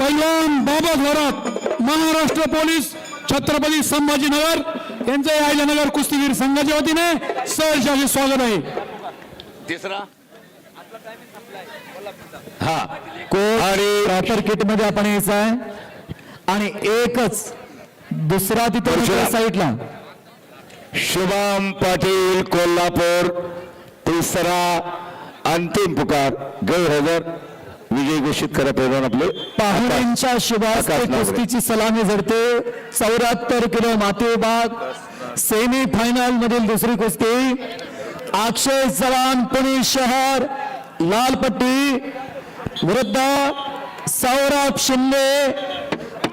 पैलवान बाबा थोरात महाराष्ट्र पोलीस छत्रपती संभाजीनगर. यांचे आयल्यानगर कुस्तीगीर संघाच्या वतीने सहर्ष असे स्वागत आहे. तिसरा. हा. आणि प्रॉपर किटमध्ये आपण यायचं आहे. आणि एकच दुसरा तिथे. साईडला. शुभम पाटील कोल्हापूर. तिसरा अंतिम पुकार. गैरहजर विजय घोषित करा पैलवान आपले. पाहुण्यांच्या. कुस्तीची सलामी झडते. चौऱ्याहत्तर किलो माती विभाग सेमी फायनल मधील दुसरी कुस्ती. अक्षय चव्हाण पुणे शहर. लाल पट्टी विरुद्ध सौरभ शिंदे.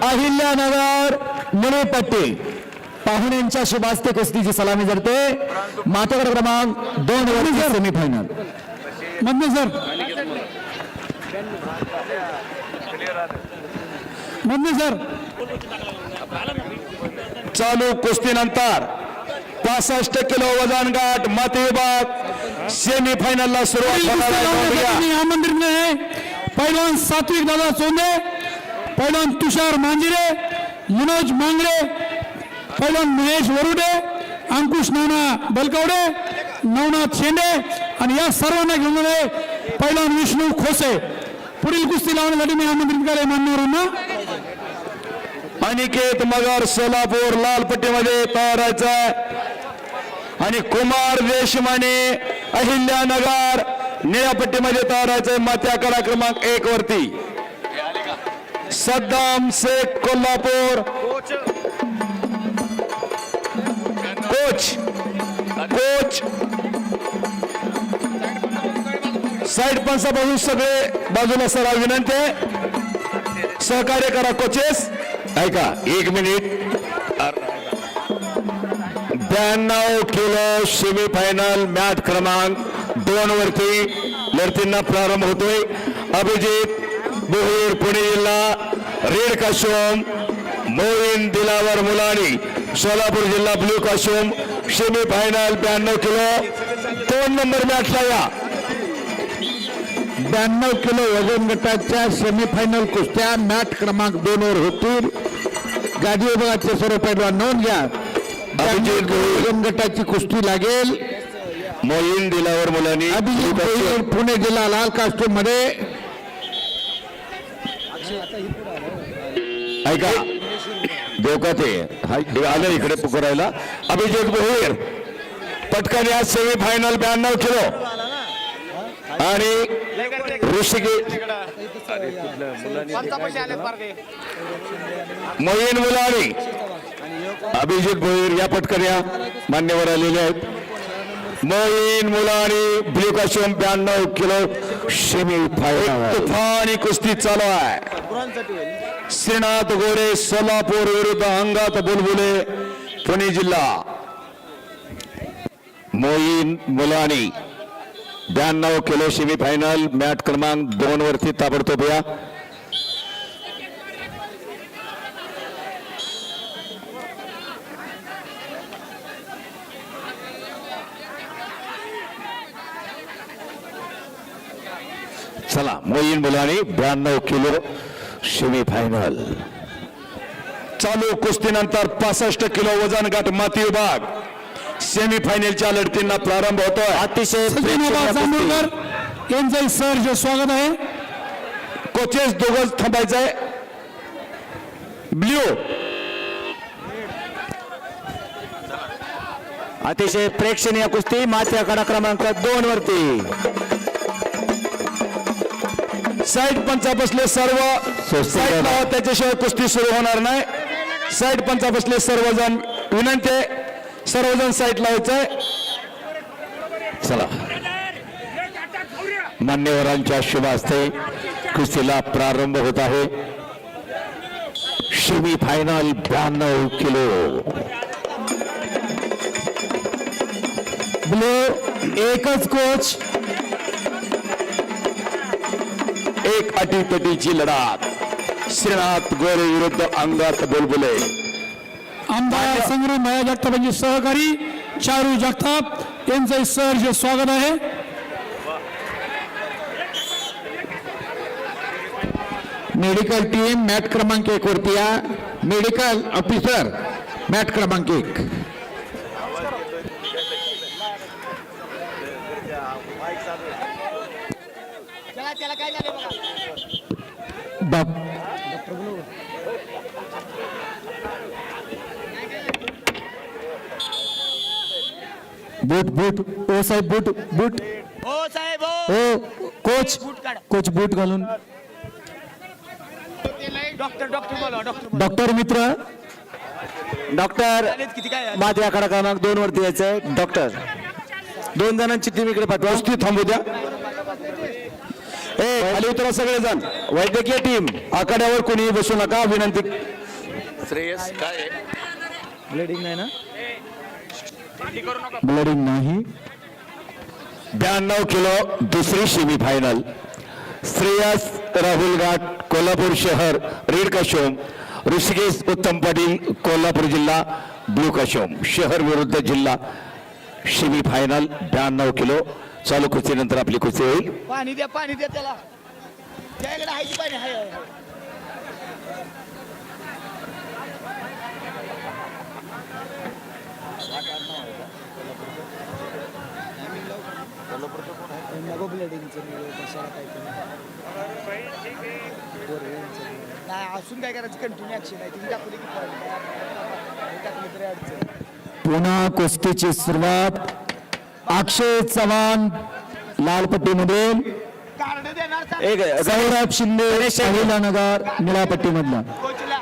अहिल्यानगर मुळे पट्टी पाहुण्यांच्या शुभास्ते कुस्तीची सलामी झडते. मातेवर क्रमांक दोन वर सेमी फायनल मधने सर. मधने सर. चालू कुस्तीनंतर पासष्ट किलो वजन गाठ माती विभाग सेमी फायनल ला सुरुवात आमंत्रित आहे पैलवान सात्विक दादा सोंदे पैलवान तुषार मांजिरे मनोज मांगरे पैलवान महेश वरुडे अंकुश नाना बलकवडे नवनाथ शेंडे आणि या सर्वांना घेऊन पैलवान विष्णू खोसे. पुढील कुस्ती लावण्यासाठी मी आमंत्रित केले मान्यवरांना. अनिकेत मगर सोलापूर लाल पट्टीमध्ये तयारायचा आणि कुमार देशमाने अहिल्यानगर निळ्या पट्टीमध्ये तयारायचंय मात्या कडा क्रमांक एक वरती. Saddam Shaikh Kolhapur. Coach. Coach. Side पंचापासून सगळे बाजूला सरा विनंती आहे सहकार्य करा कोचेस। ऐका एक मिनिट। ब्याण्णव किलो सेमीफायनल मॅच क्रमांक दोन वरती लढतींना प्रारंभ होतोय. अभिजित बोहीर पुणे जिल्हा रेड काशोम मोविन दिलावर मुलानी सोलापूर जिल्हा ब्ल्यू काशोम सेमीफायनल ब्याण्णव किलो. दोन नंबर मॅचला या. ब्याण्णव किलो वज़न गटाच्या सेमीफायनल कुस्त्या मॅच क्रमांक दोन वर होतील. गादी विभागाचे सर्व पैलवान नोंद घ्या. ब्याण्णव वज़न गटाची कुस्ती लागेल. मोईन दिलावर मुलानी अभिजित भोईर, पुणे जिल्हा लाल कास्ट्यूम मध्ये ऐका. देवका ते हाय, आलं इकडे पुकारायला. अभिजित भोईर पटकन या सेमी फायनल ब्याण्णव किलो. आणि ऋषिकेश. मोहीन मुलानी अभिजित भोईर या पटकऱ्या मान्यवर आलेल्या आहेत. मोहीन मुलानी ब्ल्यू काशोम ब्याण्णव किलो सेमी फायनल तुफानी कुस्ती चालू आहे. श्रीनाथ गोरे सोलापूर विरुद्ध अंगात बुलबुले पुणे जिल्हा. मोईन मुलानी ब्याण्णव किलो सेमी फायनल क्रमांक दोन वरती ताबडतोब या. चला मोईन मुलानी ब्याण्णव किलो सेमी फायनल चालू कुस्तीनंतर पासष्ट किलो वजन गट माती विभाग सेमी फायनलच्या लढतींना प्रारंभ होतोय. अतिशय यांचं सहर्ष स्वागत आहे. कोचेस दोघच थांबायचंय. ब्ल्यू. अतिशय प्रेक्षणीय कुस्ती माथ्या कडा क्रमांक दोन वरती. साईड पंचा बसले सर्व. साईड त्याच्याशिवाय कुस्ती सुरू होणार नाही. साईड पंचा बसले सर्वजण विनंती आहे, सर्वजण साईड लावायचंय चला. मान्यवरांच्या शुभ हस्ते कुस्तीला प्रारंभ होत आहे. सेमी फायनल ब्याण्णव किलो. ब्लो एकच कोच एक अटीतटीची लढात श्रीनाथ गोरे विरुद्ध अंगात बुलबुले. आमदार संग्राम भया जगतापांचे सहकारी चारू जगताप यांचं सहर्ष स्वागत आहे मेडिकल टीम मॅट क्रमांक एक वरती या मेडिकल ऑफिसर मॅट क्रमांक एक। बूट बूट. ओ साहेब बूट बूट. हो साहेब हो ओ कोच कोच बूट घालून. डॉक्टर डॉक्टर बोला डॉक्टर डॉक्टर मित्र. डॉक्टर बोला किती? काय झालं? माझ्या आकडा क्रमांक दोन वरती यायचंय डॉक्टर दोन जणांची टीम इकडे पाठवा. कुस्ती थांबू द्या. ए खाली उतरा सगळेजण. वैद्यकीय टीम आखाड्यावर कोणी बसू नका. विनंती. श्रेयस काय ब्लिडिंग नाही ना? ब्लडिंग नाही. ब्याण्णव किलो दुसरी सेमी फायनल श्रेयस राहुल घाट कोल्हापूर शहर रेड काशोम ऋषिकेश उत्तम पाटील कोल्हापूर जिल्हा ब्लू काशोम शहर विरुद्ध जिल्हा सेमी फायनल ब्याण्णव किलो. चालू कुस्तीनंतर आपली कुस्ती होईल. पाणी द्या पाणी द्या त्याला. त्याकडे आहे की पाणी आहे आहे. नाही असून काय करायचं? कंटिन्यू ऍक्शन आहे. तुम्ही दाखवली की point. टाकलं तरी अडचण पुन्हा कुस्तीची सुरुवात. अक्षय चव्हाण सांग एक सौरभ शिंदे अहिलानगर निळापट्टीमधला कोचला.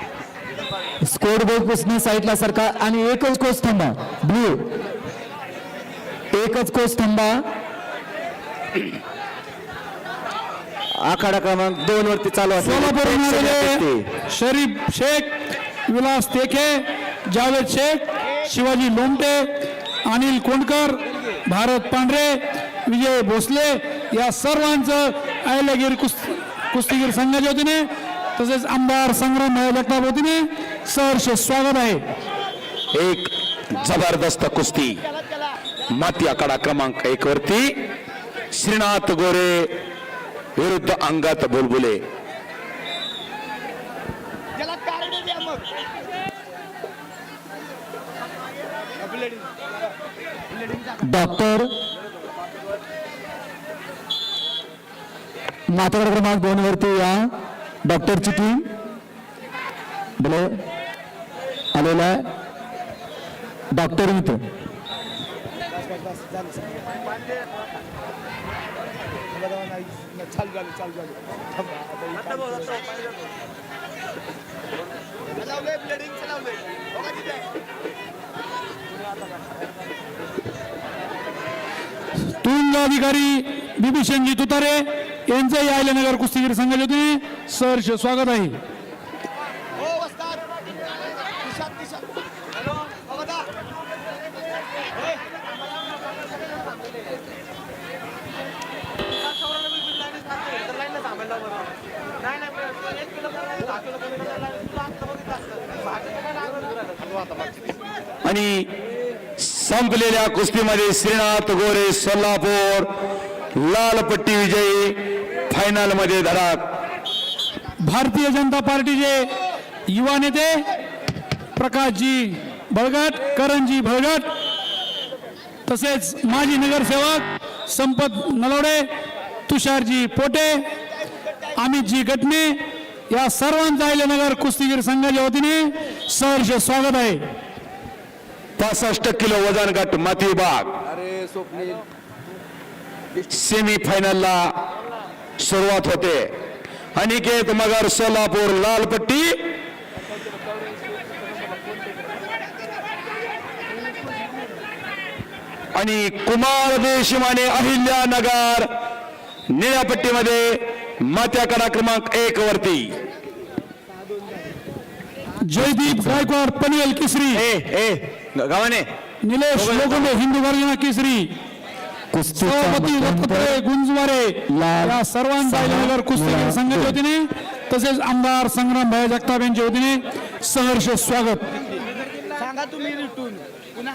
स्कोर बोर्ड साईडला सरका. आणि एकच कोच थांबा. ब्ल्यू एकच कोच थांबा. आखाडा क्रमांक दोन वरती चालू असेल. शरीफ शेख विलास तेखे जावेद शेख शिवाजी लोमटे अनिल कोंडकर भारत पांढरे विजय भोसले या सर्वांचं अहिल्यागिर कुस्ती कुस्तीगीर संघाच्या वतीने तसेच आमदार संग्राम जगताप वतीने सहर्ष स्वागत आहे. एक जबरदस्त कुस्ती. माती आखाडा क्रमांक एक वरती. श्रीनाथ गोरे विरुद्ध अंगत बुलबुले. डॉक्टर माताकडे क्रमांक दोन वरती या. डॉक्टरची टीम. बोले आलेला आहे. डॉक्टर मित्र चालू झालं चालू झालं लावलंय ब्लेडिंग अधिकारी बिभीषणजी तुतारे यांचंही अहिल्यानगर कुस्तीगीर संघाच्या वतीने सहर्ष स्वागत आहे. आणि संपलेल्या कुस्तीमध्ये श्रीनाथ गोरे सोलापूर लाल पट्टी विजयी फायनलमध्ये धडक. भारतीय जनता पार्टीचे युवा नेते प्रकाशजी भळगट करणजी भळगट तसेच माजी नगरसेवक संपत नलोडे तुषारजी पोटे अमितजी गटमे या सर्वांचा अहिल्यानगर कुस्तीगीर संघाच्या वतीने सहर्ष स्वागत आहे. पासष्ट किलो वजन गट माती विभाग सेमी फायनलला सुरुवात होते. अनिकेत मगर सोलापूर लाल पट्टी आणि कुमार देशमाने अहिल्यानगर निळ्या पट्टीमध्ये मात्याकडा क्रमांक एक वरती. जयदीप गायकवाड पनवेल केसरी. ए ए गावाने. निलेश लोखंडे हिंदू गर्जना केसरी. सभापती दत्तात्रय गुंजवारे. या सर्वांचा अहिल्यानगर कुस्तीगीर संघाच्या वतीने तसेच आमदार संग्राम भाई जगताप यांच्या वतीने सहर्ष स्वागत. सांगा तुम्ही रिटून. पुन्हा.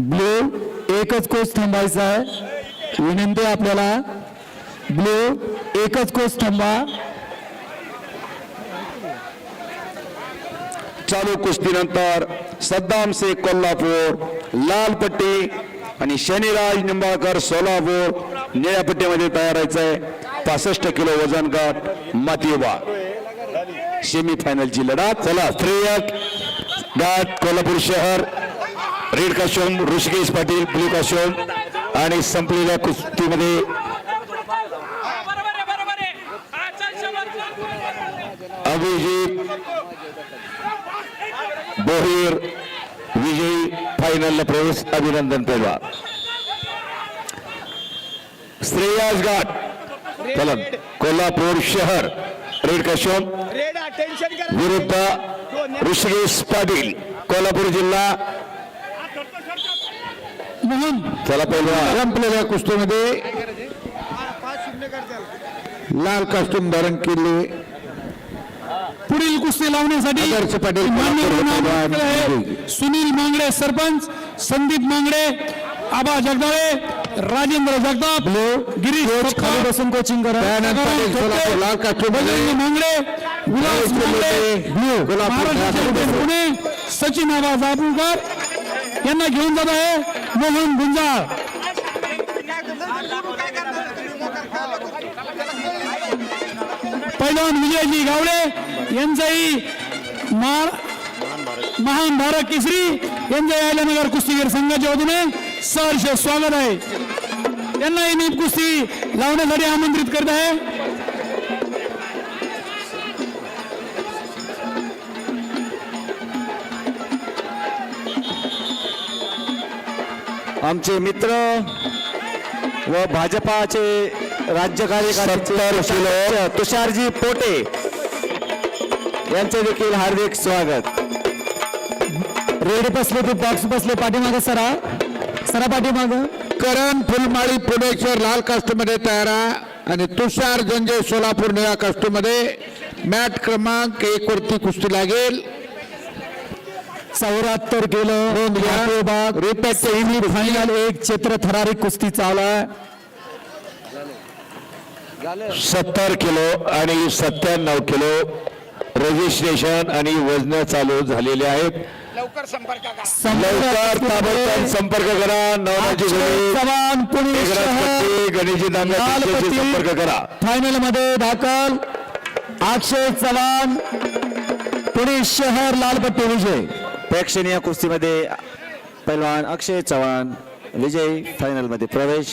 ब्लू एकच कोच थांबायचा आहे. विनंती आपल्याला. ब्लू एकच कोच थांबा. चालू कुस्तीनंतर सद्दाम शेख कोल्हापूर लाल पट्टी आणि शनिराज निंबाळकर सोलापूर निळ्या पट्टीमध्ये तयार व्हायचंय पासष्ट किलो वजन गट मातीबा विभाग सेमी फायनलची लढत चला स्त्रियक गाठ कोल्हापूर शहर. रेड काशोम ऋषिकेश पाटील ब्लू काशोम आणि संपलेल्या कुस्तीमध्ये. अभिजित बोहीर विजयी फायनलला प्रवेश अभिनंदन पेलवा श्रेयास घाट चला कोल्हापूर शहर रेड करा विरुद्ध ऋषिकेश पाटील कोल्हापूर जिल्हा मोहन चला पहिला संपलेल्या कुस्तीमध्ये लाल कास्टूम धारण केले. पुढील कुस्ती लावण्यासाठी. सुनील मांगडे सरपंच संदीप मांगडे आबा जगदाळे राजेंद्र जगताप गिरीश खाली बसून कोचिंग करा. लाल कास्टूम मांगडे विलास मांगडे पुणे सचिन आबा जापूरकर यांना घेऊन जात आहे. मोहन गुंजाळ पैलवान विजयजी गावडे यांचाही मार महान भारत केसरी यांच्या यायलानगर कुस्तीगीर संघाच्या वतीने सहर्ष स्वागत आहे. त्यांनाही मी कुस्ती लावण्यासाठी आमंत्रित करत आहे. आमचे मित्र व भाजपाचे राज्य कार्यकारिणीचे तुषारजी पोटे यांचे देखील हार्दिक स्वागत. रेड बसले ते बॉक्स बसले पाठीमागे सरा. सरा पाठीमागं. करण फुलमाळी पुणेश्वर लाल कास्टमध्ये तयार आहे आणि तुषार जंजय सोलापूर निळा कास्टमध्ये मॅट क्रमांक एक वरती कुस्ती लागेल. चौऱ्याहत्तर किलो विभाग सेमी फायनल एक चित्र थरारिक कुस्ती चालू आहे. सत्तर किलो आणि सत्त्याण्णव किलो रजिस्ट्रेशन आणि वजन चालू झालेले आहेत. लवकर संपर्क करा. संपर्क करा. नवनाची चव्हाण पुणे गणेशजी दामले. संपर्क करा. फायनलमध्ये दाखल. अक्षय चव्हाण पुणे शहर लालपट्टी विजय. प्रेक्षणीय कुस्तीमध्ये पैलवान अक्षय चव्हाण विजयी फायनलमध्ये प्रवेश.